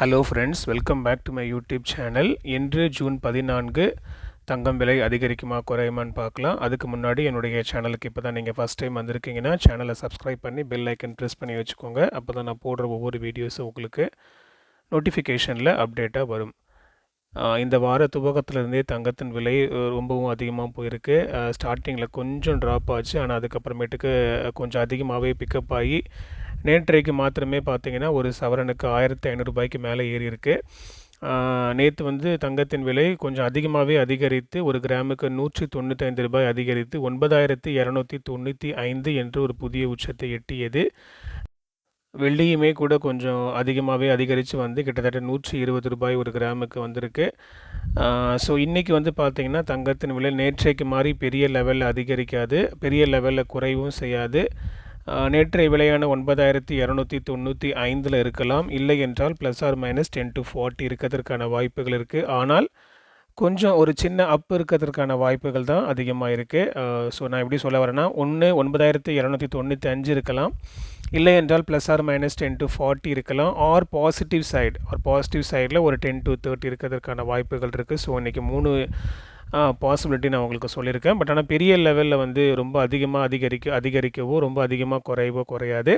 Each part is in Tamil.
Hello friends welcome back to my YouTube channel இன்று ஜூன் பதினான்கு. தங்கம் விலை அதிகரிக்குமா குறையுமான்னு பார்க்கலாம். அதுக்கு முன்னாடி என்னுடைய சேனலுக்கு இப்போ தான் நீங்கள் ஃபஸ்ட் டைம் வந்திருக்கீங்கன்னா சேனலை சப்ஸ்கிரைப் பண்ணி பெல் ஐக்கன் ப்ரெஸ் பண்ணி வச்சுக்கோங்க. அப்போ தான் நான் போடுற ஒவ்வொரு வீடியோஸும் உங்களுக்கு நோட்டிஃபிகேஷனில் அப்டேட்டாக வரும். இந்த வார துவக்கத்திலிருந்தே தங்கத்தின் விலை ரொம்பவும் அதிகமாக போயிருக்கு. ஸ்டார்டிங்கில் கொஞ்சம் ட்ராப் ஆச்சு. ஆனால் அதுக்கப்புறமேட்டுக்கு கொஞ்சம் அதிகமாகவே பிக்கப் ஆகி நேற்றைக்கு மாத்திரமே பார்த்தீங்கன்னா ஒரு சவரனுக்கு ஆயிரத்தி ஐநூறுரூபாய்க்கு மேலே ஏறி இருக்கு நேற்று வந்து தங்கத்தின் விலை கொஞ்சம் அதிகமாகவே அதிகரித்து ஒரு கிராமுக்கு நூற்றி தொண்ணூற்றி ரூபாய் அதிகரித்து ஒன்பதாயிரத்தி இரநூத்தி தொண்ணூற்றி ஐந்து என்று ஒரு புதிய உச்சத்தை எட்டியது. வெள்ளியுமே கூட கொஞ்சம் அதிகமாகவே அதிகரித்து வந்து கிட்டத்தட்ட நூற்றி இருபது ரூபாய் ஒரு கிராமுக்கு வந்திருக்கு. ஸோ இன்றைக்கி வந்து பார்த்திங்கன்னா தங்கத்தின் விலை நேற்றைக்கு மாதிரி பெரிய லெவலில் அதிகரிக்காது. பெரிய லெவலில் குறைவும் செய்யாது. நேற்றைய விலையான ஒன்பதாயிரத்தி இரநூத்தி தொண்ணூற்றி ஐந்தில் இருக்கலாம். இல்லை என்றால் plus or minus ten to forty இருக்கிறதுக்கான வாய்ப்புகள் இருக்குது ஆனால் கொஞ்சம் ஒரு சின்ன அப் இருக்கிறதுக்கான வாய்ப்புகள் தான் அதிகமாக இருக்குது ஸோ நான் எப்படி சொல்ல வரேன்னா ஒன்று ஒன்பதாயிரத்தி இரநூத்தி தொண்ணூற்றி அஞ்சு இருக்கலாம். இல்லை என்றால் plus or minus ten to forty இருக்கலாம் or positive side or positive சைடில் ஒரு டென் டு தேர்ட்டி இருக்கிறதுக்கான வாய்ப்புகள் இருக்குது ஸோ இன்றைக்கி மூணு பாசிபிலிட்டி நான் உங்களுக்கு சொல்லியிருக்கேன். பட் ஆனால் பெரிய லெவலில் வந்து ரொம்ப அதிகமாக அதிகரிக்க அதிகரிக்கவோ ரொம்ப அதிகமாக குறையவோ குறையாது.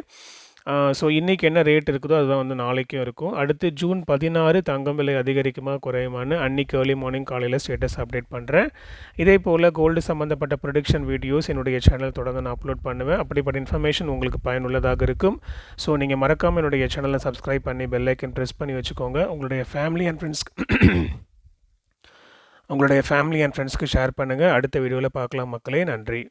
ஸோ இன்றைக்கி என்ன ரேட் இருக்குதோ அதுதான் வந்து நாளைக்கும் இருக்கும். அடுத்து ஜூன் பதினாறு தங்கம் விலை அதிகரிக்குமா குறையுமான்னு அன்னைக்கு ஏர்லி மார்னிங் காலையில் ஸ்டேட்டஸ் அப்டேட் பண்ணுறேன் இதே போல் கோல்டு சம்மந்தப்பட்ட ப்ரொடிக்ஷன் வீடியோஸ் என்னுடைய சேனல் தொடர்ந்து நான் அப்லோட் பண்ணுவேன். அப்படிப்பட்ட இன்ஃபர்மேஷன் உங்களுக்கு பயனுள்ளதாக இருக்கும். ஸோ நீங்கள் மறக்காமல் என்னுடைய சேனலை சப்ஸ்கிரைப் பண்ணி பெல்லைக்கன் ப்ரெஸ் பண்ணி வச்சுக்கோங்க. உங்களுடைய ஃபேமிலி அண்ட் ஃப்ரெண்ட்ஸ் உங்களுடைய ஃபேமிலி அண்ட் ஃப்ரெண்ட்ஸ்க்கு ஷேர் பண்ணுங்கள் அடுத்த வீடியோவில் பார்க்கலாம் மக்களே. நன்றி.